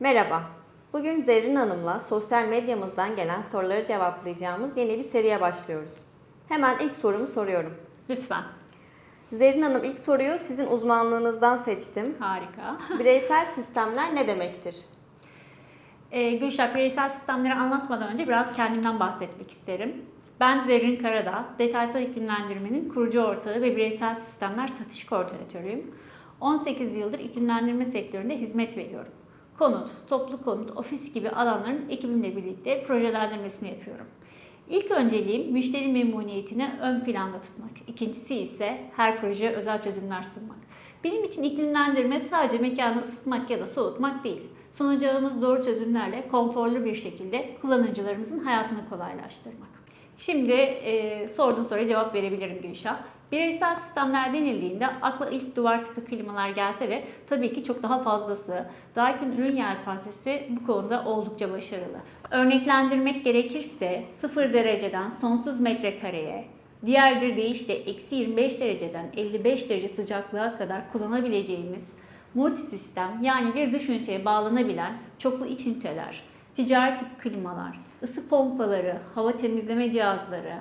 Merhaba. Bugün Zerrin Hanım'la sosyal medyamızdan gelen soruları cevaplayacağımız yeni bir seriye başlıyoruz. Hemen ilk sorumu soruyorum. Lütfen. Zerrin Hanım ilk soruyu sizin uzmanlığınızdan seçtim. Harika. Bireysel sistemler ne demektir? Ee, Gülşah, bireysel sistemleri anlatmadan önce biraz kendimden bahsetmek isterim. Ben Zerrin Karadağ, detaysal iklimlendirmenin kurucu ortağı ve bireysel sistemler satış koordinatörüyüm. 18 yıldır iklimlendirme sektöründe hizmet veriyorum. Konut, toplu konut, ofis gibi alanların ekibimle birlikte projelendirmesini yapıyorum. İlk önceliğim müşteri memnuniyetini ön planda tutmak. İkincisi ise her projeye özel çözümler sunmak. Benim için iklimlendirme sadece mekanı ısıtmak ya da soğutmak değil. Sunacağımız doğru çözümlerle konforlu bir şekilde kullanıcılarımızın hayatını kolaylaştırmak. Şimdi e, sorduğun soruya cevap verebilirim Gülşah. Bireysel sistemler denildiğinde akla ilk duvar tipi klimalar gelse de tabii ki çok daha fazlası. Daikin ürün yelpazesi bu konuda oldukça başarılı. Örneklendirmek gerekirse 0 dereceden sonsuz metrekareye, diğer bir deyişle eksi 25 dereceden 55 derece sıcaklığa kadar kullanabileceğimiz multisistem yani bir dış üniteye bağlanabilen çoklu iç üniteler, ticari tip klimalar, ısı pompaları, hava temizleme cihazları,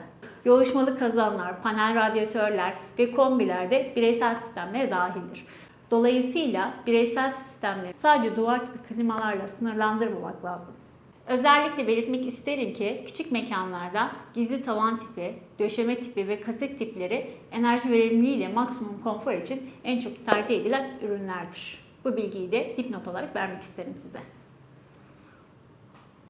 yoğuşmalı kazanlar, panel radyatörler ve kombiler de bireysel sistemlere dahildir. Dolayısıyla bireysel sistemleri sadece duvar tipi klimalarla sınırlandırmamak lazım. Özellikle belirtmek isterim ki küçük mekanlarda gizli tavan tipi, döşeme tipi ve kaset tipleri enerji verimliliği ile maksimum konfor için en çok tercih edilen ürünlerdir. Bu bilgiyi de dipnot olarak vermek isterim size.